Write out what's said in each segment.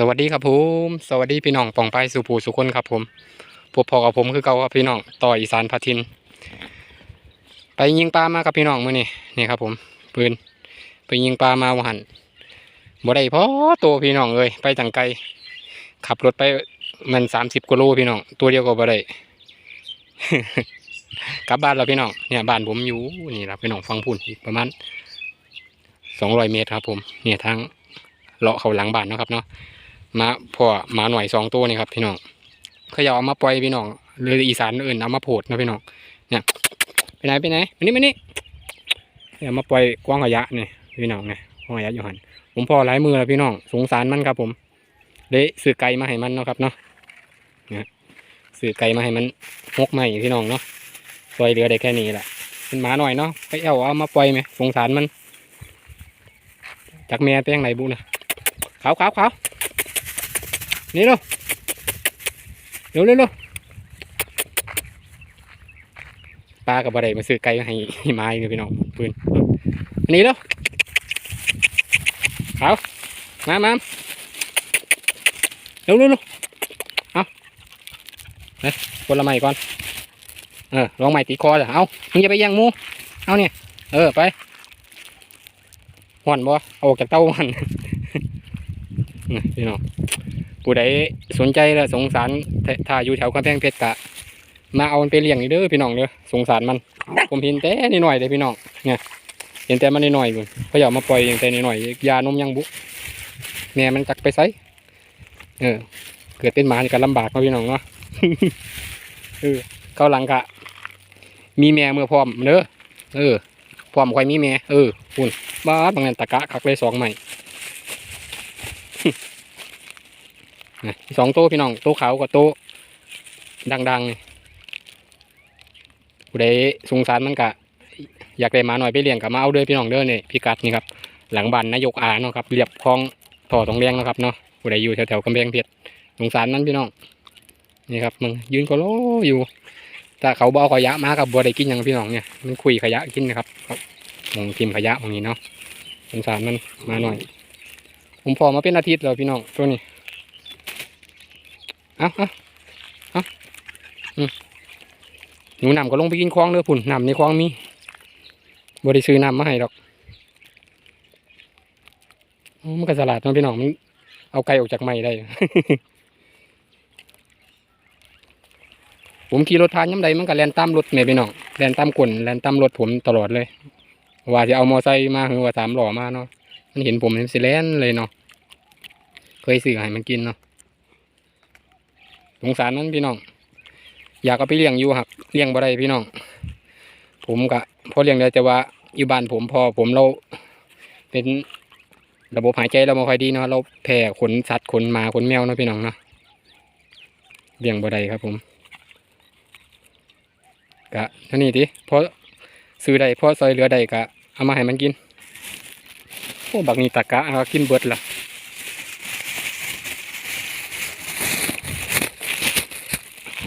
สวัสดีครับผมสวัสดีพี่น้องปองไปสุภูสุคนครับผมพบพอกับผมคือเก่าครับพี่น้องต่ออีสานพัทิน ไปยิงปลามากับพี่น้องมื้อนี้นี่ครับผมปืนไปยิงปลามาวันหันบ่ได้พอตัวพี่น้องเอ้ยไปต่างไกล ขับรถไปมันสามสิบกิโลพี่น้องตัวเดียวก็บ่ได้กลับบ้านแล้วพี่น้องเนี่ยบ้านผมอยู่นี่ครับพี่น้องฟังพูนอีกประมาณสองร้อยเมตรครับผมเนี่ยทางเลาะเขาหลังบ้านนะครับเนาะ มาพ่อหมาหน่อยสองตัวนี่ครับพี่น้องเขาอยากเอามาปล่อยพี่น้องหรืออีสานอื่นเอามาโพดนะพี่น้องเนี่ยไปไหนไปไหนมานี่มานี่เอามาปล่อยกว้างขยะนี่พี่น้องเนี่ยกว้างขยะอยู่หันผมพอหลายมือแล้วพี่น้องสงสารมันครับผมเลยซื้อไก่มาให้มันเนาะครับเนาะเนี่ยซื้อไก่มาให้มันมกใหม่พี่น้องเนาะปล่อยเหลือได้แค่นี้แหละเป็นหมาหน่อยเนาะไปเอาเอามาปล่อยไหมสงสารมันจากแม่ไปยังไหนบุนะขาวขาวขาว นี่เร็วเร็วเร็วปลากับอะไรมาซื้อไก่ให้ไม้เลยพี่น้องปืนนนี้เร็วเอามามาเร็วเร็วเร็วเอาเฮ้ยคนละไม้ก่อน เออลองไม้ตีคอจ้ะเอามึงอย่าไปย่งมู เอาเนี่ย เออไปห่อนบ่เอาออกจากเต้าห่อนนี่พี่น้อง ผู้ใดสนใจและสงสารถ้าถ้าอยู่แถวกำแพงเพชรกะ มาเอามันไปเลี้ยงนี่เด้อพี่น้องเด้อสงสารมัน ผมเห็นแต่นิดหน่อยเลยพี่น้องเนี่ยเห็นแต่มันนิดหน่อยอยู่เขาอยากมาปล่อยอย่างแต่นิดหน่อยยานมยังบุแม่มันจักไปไสเออ เกิดเป็นหมานี่ก็ลำบากเนาะพี่น้องเนาะเออเขาหลังกะ มีแม่เมื่อพร้อมเด้อเออพร้อมค่อยมีแม่เออคุณบ้าบางนั้นตะกะคักเลยสองใหม่นะ สองโต๊ะพี่น้องโต๊ะขาวกับโต๊ะดังๆนี่ผู้ใดสงสารมันกะ อยากได้มาหน่อยไปเลี้ยงกับมาเอาเด้อพี่น้องเด้อเนี่ยพิกัดนี่ครับ หลังบ้านนายกอาเนาะครับเรียบคลองท่อตรงเลี้ยงเนาะครับเนาะผู้ใดอยู่แถวๆกำแพงเพชรสงสารมันพี่น้องนี่ครับมึงยืนก็โลอยู่ถ้าเขาบเอาขยะมากับบัวได้กินหยังพี่น้องเนี่ยมันคุยขยะกินนะครับครับมองทิมขยะตรงนี้เนาะสงสารมันมาหน่อย ผมพอมาเป็นอาทิตย์แล้วพี่น้องตัวนี้ เอาเอาเอาอืมหนูนำก็ลงไปกินคลองเด้อพุ่นนำในคลองมีบริซื้อนำมาให้ดอกมันก็สลัดเนพี่น้องมันเอาไก่ออกจากไม้ได้ ผมขี่รถทานย้ำใดมันก็แลนตามรถแม่พี่น้องแลนตามกลนแลนตามรถผมตลอดเลย ว่าจะเอามอไซค์มาหรือว่าสามหล่อมาเนาะมันเห็นผมมันสิแลนเลยเนาะเคยซื้อให้มันกินเนาะ สงสารนั้นพี่น้อง อยากเอาไปเลี้ยงอยู่ครับเลี้ยงบ่ได้พี่น้อง ผมกะพอเลี้ยงได้แต่ว่าอยู่บ้านผมพอผมเราเป็นระบบหายใจเราไม่ค่อยดีเนาะเราแพ้ขนสัตว์ขนหมาขนแมวเนาะพี่น้องเนาะเลี้ยงบ่ได้ครับ ผมกะท่านี้ดิพอซื้อได้พอซอยเหลือได้กะเอามาให้มันกินโอ้บักนี่ตะกะเอากินเบิดละ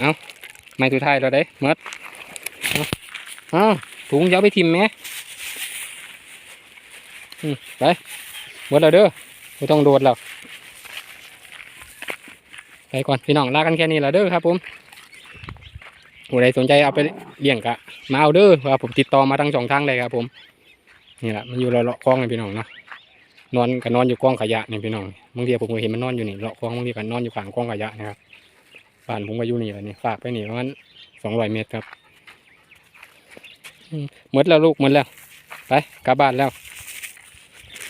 เอาไม่สุดท้ายแล้วเด้หมดเอาถุงยาวไปทิมแหมไปหมดแล้วเด้อไม่ต้องโดดแล้วไปก่อนพี่น้องลากันแค่นี้แล้วเด้อครับผมผู้ใดสนใจเอาไปเลี้ยงกะมาเอาเด้อว่าผมติดต่อมาทั้งสองทางเลยครับ ผมนี่แหละมันอยู่เลาะคลองเลยพี่น้องเนาะนอนก็นอนอยู่กองขยะนี่พี่น้องบางทีผมก็เห็นมันนอนอยู่นี่เลาะคลองบางทีก็นอนอยู่ข้างกองขยะนะครับ บ้านผมก็อยู่นี่แหละนี่ฝากไปนี่ประมาณสองร้อยเมตรครับอืมหมดแล้วลูกหมดแล้ว ไปกลับบ้านแล้ว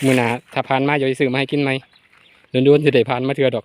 มือหนาถ้าผ่านมาอย่าไปซื้อมาให้กินไหมโดนดวนจะได้ผ่านมาเถื่อดอก